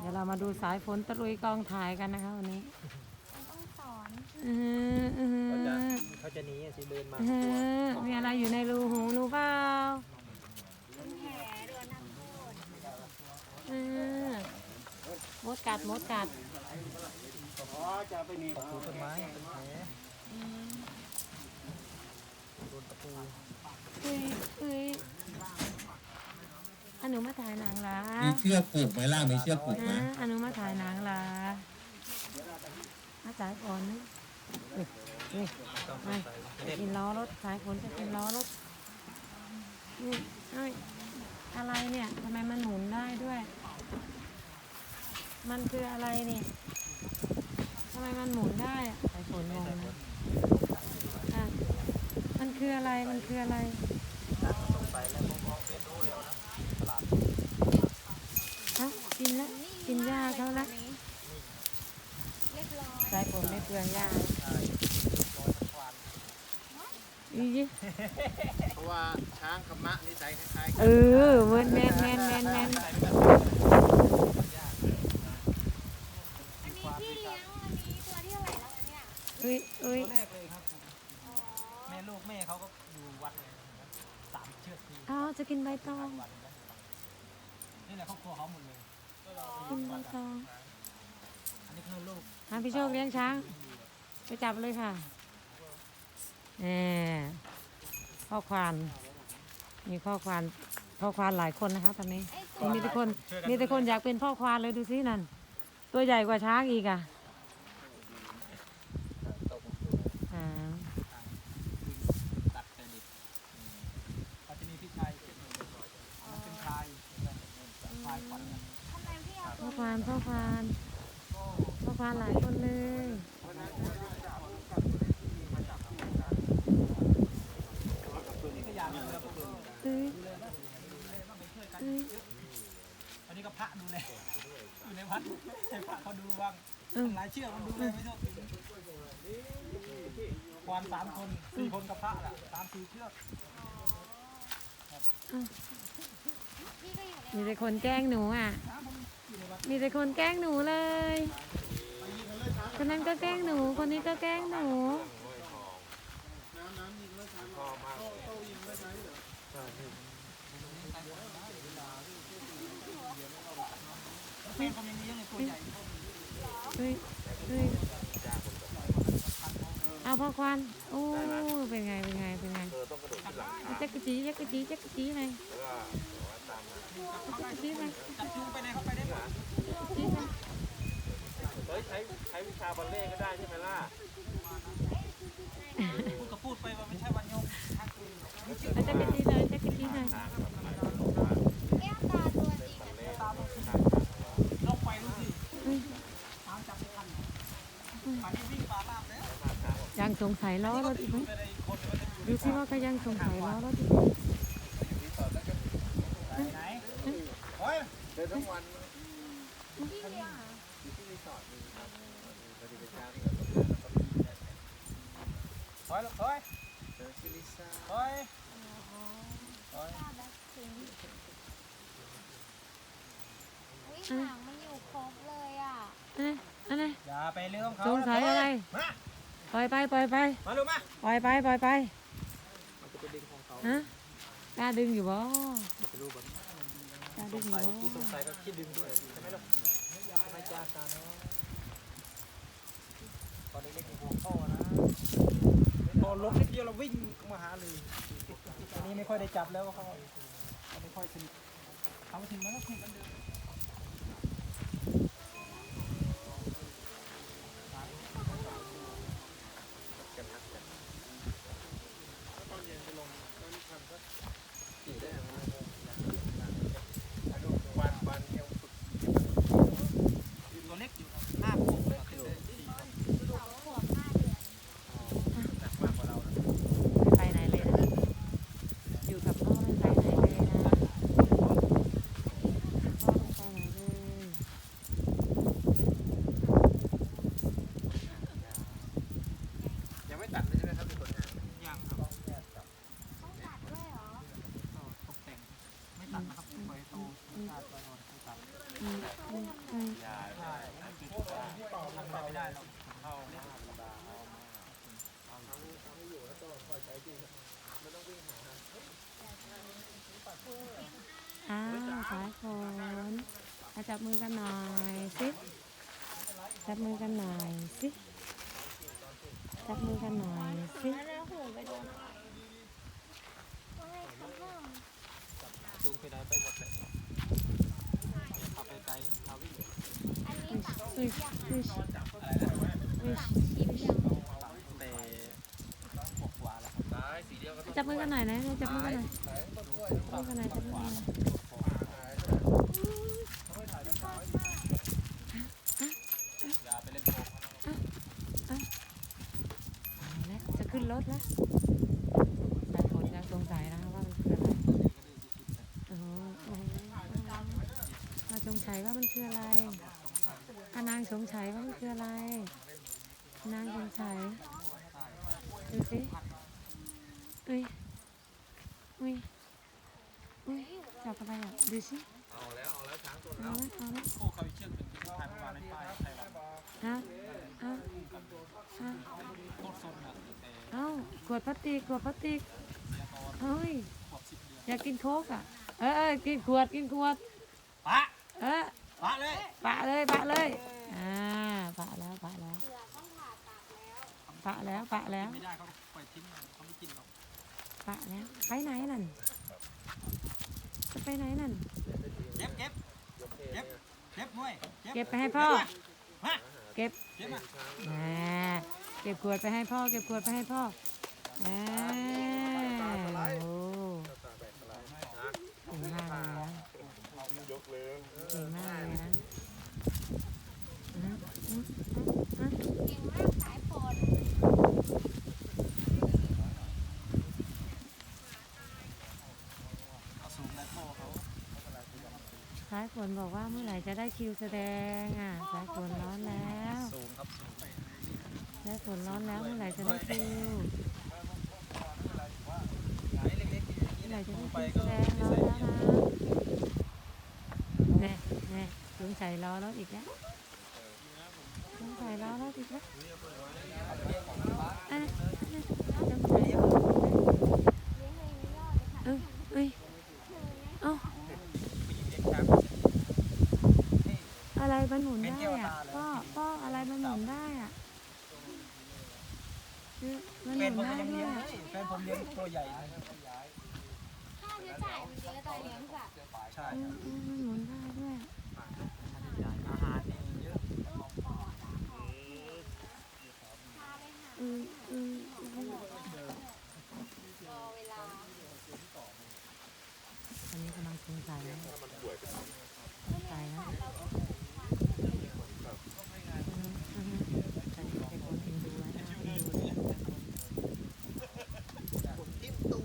เดี๋ยวเรามาดูสายฝนตะลุยกองถ่ายกันนะคะวันนี้มันต้องสอนอือหืออือหือเขาจะเขาจะหนีอะสิเดินมาอือหือมีอะไรอยู่ในรูหูหนูเปล่าเป็นแผลโดนทำโทษอือมดกัดมดกัดตะปูต้นไม้เป็นแผลโดนตะปูเอ้ยเอ้ยอันหนู มาถ่ายหนังเหรอมีเชือกผูกไหมล่ะมีเชือกผูกไหมอะอันหนูมาถ่ายหนังเหรอมาสายฝนเอ้ยเอ้ยต้องไม่ใส่จะเด็ดกินล้อรถสายฝนจะกินล้อรถนี่เอ้ยอะไรเนี่ยทำไมมันหมุนได้ด้วย มันคืออะไรนี่ทำไมมันหมุนได้อะสายฝนงงนะอะมันคืออะไรมันคืออะไร ฮะกินแล้วกินหญ้าเขาละเรียบร้อยสายฝนไม่เปลืองหญ้าอีจิเพราะว่าช้างกับมะนิสัยคล้ายเออเวิร์ดแมนแมนแมนแมนอันนี้พี่เลี้ยงอันนี้ตัวที่เท่าไหร่แล้วคะเนี่ยเอ้ยเอ้ยตัวแรกเลยครับอ๋อแม่ลูกแม่เขาก็อยู่วัดเลยสามเชือกทีอ้าวจะกินใบตองวั นนะนี่แหละครอบครัวเขาหมดเลยกินใบตองอันนี้คือลูกอะพี่โชคเลี้ยงช้างไปจับเลยค่ะแหมพ่อควานมีพ่อควานพ่อควานหลายคนนะคะตอนนี้ไอ้ตัวมีแต่คนมีแต่คนอยากเป็นพ่อควานเลยดูสินั่น ตัวใหญ่กว่าช้างอีกอะอ่า ตัดแต่เด็กเขาจะมีพี่ชายเจ็ดหนึ่งอันนั้นเป็นชายชาย ขวัญนะทำไมพี่เอาพ่อควานพ่อควานพ่อควานหลายคนเลยตัวนี้ก็ยาวอยู่แล้วก็ตัวเอ้ยดูแลนะต้องไปช่วยกันเอ้ยอันนี้ก็พระดูแลอยู่ในวัดให้พระเขาดูบ้างเออหลายเชือกมันดูแลไม่เท่าควานสามคนสี่คนกับพระล่ะสามสี่เชือก พี่ก็อยู่ในมีแต่คนแกล้งหนูอะ มีแต่คนแกล้งหนูเลย คนนั้นก็แกล้งหนู คนนี้ก็แกล้งหนูแม่เขาไม่มีเลี้ยงในตัวใหญ่เฮ้ยเฮ้ยเอาพ่อควันโอ้เป็นไง เป็นไง เป็นไงเอาจักรจีจักรจีจักรจีหน่อยจักรจี ยจับจูงไปไหนเขาไปได้หมดจีหน่อเฮ้ยใช้ใช้วิชาบัลเล่ก็ได้ใช่ไหมล่ะพูดก็พูดไปว่าไม่ใช่วันยมทักคุยเอาจักรจีหน่อยจักรจีหน่อยแก้วตาตัวจริงอะตามลงไปดูสิตามจับทันป่านนี้วิ่งป่าลาบแล้วยังสงสัยล้อรถอีกไหมไปในคนมันจะอยู่ดูสิว่าเขายังสงสัยล้อรถอีกไหม ไหนโอ้ย เดินทั้งวันพี่เลี้ยงเหรอถอยลูกถอยเดินซิลิซ่าถอยถอยตาแบบถึงอุ้ยหางมันอยู่ครบเลยอะอันนี้อันนี้อย่าไปเรื่องเขาสงสัยอะไรมาปล่อยไปปล่อยไปมาลูกมาปล่อยไปปล่อยไปมันจะเป็นดึงของเขาฮะกล้าดึงอยู่บ่าสดึงงอยู่สัยบ่ที่สงสัยก็คิดดึงด้วยใช่ไหมลูกไม่จ้าตาเนาะตอนเล็กๆมีหัวข้อนะพอลบนิดเดียวเราวิ่งมาหาเลยตอนนี้ไม่ค่อยได้จับแล้วเขาเขาไม่ค่อยสนิทเขาถึงมันก็คุยกันเดิม วันวันยังฝึก ตัวเล็กอยู่ครับห้าขวบเลยขึ้นเลยสี่ขวบ สองขวบห้าเดือน หนักมากกว่าเรานะ ไม่ไปไหนเลยนะ อยู่กับพ่อไม่ไปไหนเลยนะ ไป อืมอืมอืม ใช่ทำอะไรไม่ได้หรอกอ้าวสายฝนมาจับมือกันหน่อยสิจับมือกันหน่อยสิจับมือกันหน่อยสิแล้วหูไปโดนอะไรว่าไงครับพ่อจูงไปไหนไปหมดเลยขับไปไกลขับวิ่งอันนี้สั่ง จับมือกันหน่อยนะจับมือกันหน่อยจับมือกันหน่อยจับมือกันหน่อยจะขึ้นรถแล้วสายฝนยังสงสัยนะคะว่ามันคืออะไรโอ้โหมาสงสัยว่ามันคืออะไร อานางสงสัยว่ามันคืออะไร นางสงสัยดูสิอุ้ยอุ้ยอุ้ยจับอะไรอะดูสิเอาแล้วเอาแล้วช้างตัวเอาละเอาละโอ้เขาอีกเชือกหนึ่งที่ถ่ายเมื่อวานในป้ายไทยวันฮะฮะฮะโคตรสนอะแต่เอ้าขวดพลาสติกขวดพลาสติกเสียก่อนเฮ้ยขวบสิบเดือนอยากกินโค้กอะเออเออกินขวดกินขวดปะเออปะเลยปะเลยปะเลย อ่า ปะแล้ว ปะแล้ว เสือต้องผ่าตัด แล้วปะแล้วปะแล้วไม่ได้เขาปล่อยทิ้งเขาไม่กินหรอกปะแล้วไปไหนนั่นจะไปไหนนั่นเก็บเก็บเก็บเก็บด้วยเก็บไปให้พ่อมาเก็บเก็บมาอ่าเก็บขวดไปให้พ่อ เก็บขวดไปให้พ่ออ่าโอ้เก่งมากเลยนะยกเลยเก่งมากเลยนะอืมอืมอืมเก่งมากสายฝนเอา สายฝนบอกว่าเมื่อไหร่จะได้คิวแสดงอะสายฝนร้อนแล้วสูงครับสูงสายฝนร้อนแล้วเมื่อไหร่จะได้คิวเนี้เมื่อไหเนี่ร่ยจะได้คิวแสดงไม่ร้อนใส่แล้วเยนะอแน่แน่สงสัยล้อรอีกแล้วสงสัยล้อรถอีกแล้วอะสงสัย เลี้ยงเองไม่รอดเลยค่ะ เอ้ยเอ้ยเอ้า ผู้หญิงเลี้ยงช้าง อะไรมันหมุนได้อะพ่อพ่ออะไรมันหมุนได้อะคือมัน แฟ หมุ น น ผม ได้ ก็ยัง ด้ว เลี้ ย ยง อะ แฟนผมเลี้ยงตัวใหญ่นะ ค่าใช้จ่ายมันเยอะแต่เลี้ยงสัต ว์ใช่ เออเออมันหมุนได้ด้วย อาหารนี่เยอะ พาไปหา อืมอืมอืม รอเวลา อันนี้กำลังสงสัยนะสงสัยนะอืมอืมแต่เป็นคนเอ็นดูนะเอ็นดู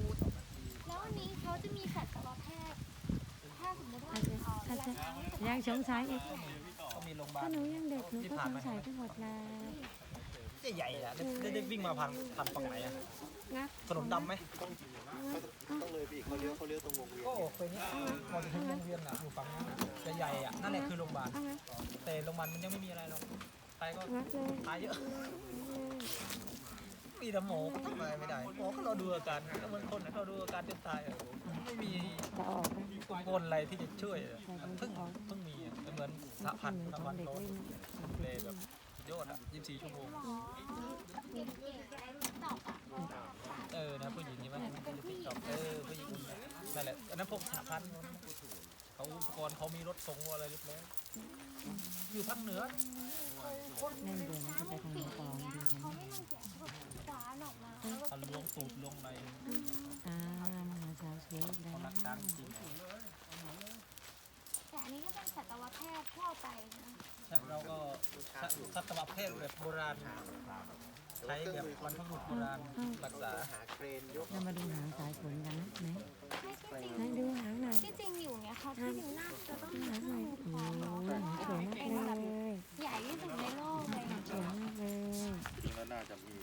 แล้ววันนี้เขาจะมีสัตวแพทย์ ถ้าสมมติว่า อาจจะ เอา อาจ อะไร จะยังสงสัยอีกก็มีโรงพยาบาถ้าลหนูยังเด็กหนูก็สงสัยไปหมดแล้วใหญ่ๆอะได้ได้วิ่งมาพันพันฝั่งไหนอะงักถนนดำไหมต้องเลยพี่เขาเลี้ยวเขาเลี้ยวตรงวงเวียนก็ออกไปนี่พอจะถึงโรงเรียนอะอยู่ฝั่งนั้นจะใหญ่อะนั่นแหละคือโรงพยาบาลเอางักแต่โรงพยาบาลมันยังไม่มีอะไรหรอกไปก็งักเลยตายเยอะ มีแต่หมอก็ทำอะไรไม่ได้หมอก็รอดูอาการก็เหมือนคนนะรอดูอาการจนตายอะไม่มีจะออกไหมอุปกรณ์อะไรที่จะช่วยอะเพิ่งเพิ่งมี อะเหมือนสะพันเหมือนสะขอพันเด็กเขาเล่นเลยแบบยอดอะ24 ชั่วโมงหมอเก่งๆในติ๊กต็ออะเออนะผู้หญิงนี่มันเป็นติ๊กต็อกเออผู้หญิงนั่นแหละอันนั้นพวกสะพันเขาอุปกรณ์เขามีรถส่งอะไรเรียบร้อยอยู่ภาคเหนือเล่นเดือนจะไปทางไหนต่อมาดูกันเขาไม่รังเกียจเขาแบคว้านออกมาแล้วก็เอาลวงตูดลงในอ่ามหาสาวสวยอีกแล้เขาวรักช้างจริง แต่อันนี้ก็เป็นสัตวแพทย์ทั่ว ไปนะเราก็สัตวแพทย์แบบโบราณ ใช้แบบบรรพบุรุษโบราณรักษาหาเครนยกเรามาดูหางสายฝนกันนะไหนไม่ใช่จริงไหนดูหางหน่อยที่จริงอยู่เนี่ยเขาที่อยู่หน้าจะต้องดูมีหางหน่อยหูโอ้คอโหหางสวยมากเลย ใหญ่ที่สุดในโลกเลย สวยมากเลย จริงแล้วน่าจะมี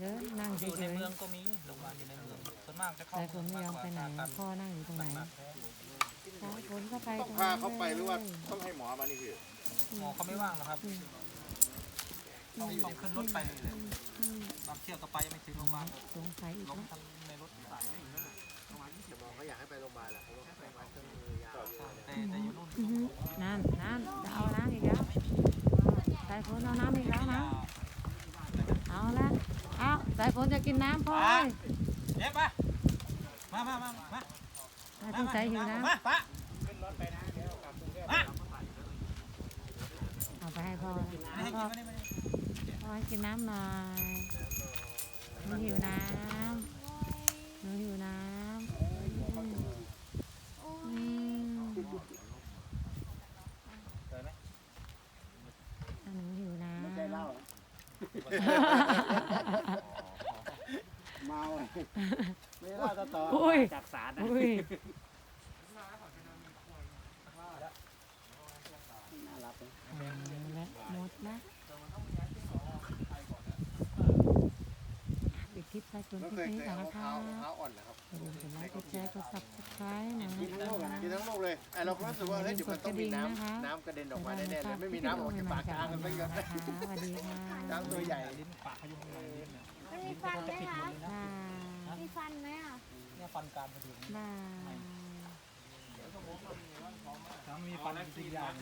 พ่อสบายเกินนั่งอยู่เฉในยเมืองก็มีโรงพยาบาลอยู่ในเมืองเส่วนมากจะเข้าสายฝนไม่ยอมไปไหนกันพ่อนั่งอยู่ตรงไหนหนักแท้สายฝนก็ไปต้องตรงพานั้นเขาไปหรือว่าเลยต้องให้หมอมานี่พี่หมอเขาไม่ว่างหรอกครับต้องต้องขึ้นรถไปเลยอืมบางเที่ยวก็ไปไม่ถึงโรงพยาบาลสงสัยอีกล้มแล้วทั้งในรถสายไม่ถึงนั่นแหละหมอเขาอยากให้ไปโรงพยาบาลแหละเพราะว่าเขาไปเครื่องมือยาวแต่แต่อยู่นู่นอือหือนั่นนั่นจะเอาน้ำอีกแล้วสายฝนเอาน้ำอีกแล้วนะ เอาละเอาสายฝนจะกินน้ำพ่อเอ้ยเย็บมามามามามาสงสัยหิวน้ำมาปะมาเอาไปให้พ่อไม่ให้พ่กิอนไม่ได้ไม่ได้พ่อให้กินน้ำหน่อยหนูหิวน้ำหนูหิวน้ำโอ้อืยมเจอไหมหนูหิวน้ำไม่ใช่เหล้าเมาไม่เหล้าต่อต่ออุ้ยจากสารอุ้ยน่ารักเลยและหมดละปิดคลิปสายฝนไม่ที่เคยนี้เคยก่อนเอานะมะพคะร้าวมะพร้าวอ่อน นะครับอย่าลืมกดไลค์กดแชร์กด subscribe นะกินทั้งลูกอะกินทั้งลูกเลยไอเราก็รู้สึกว่าเฮ้ยเดี๋ยวมันต้องมีน้ำน้ำกระเด็นออกมาแน่ๆเลยไม่มีน้ำออกจากปากกลางกันไปเยอะนะคะสวัสดีค่ะน้ำตัวใหญ่ลิ้นปากขยุงข้างในลิ้นเนี่ยมันมีฟันไหมคะค่ะมีฟันไหมอะเนี่ยฟันกรามพอดีบายถ้ามีฟันจริงๆอย่าง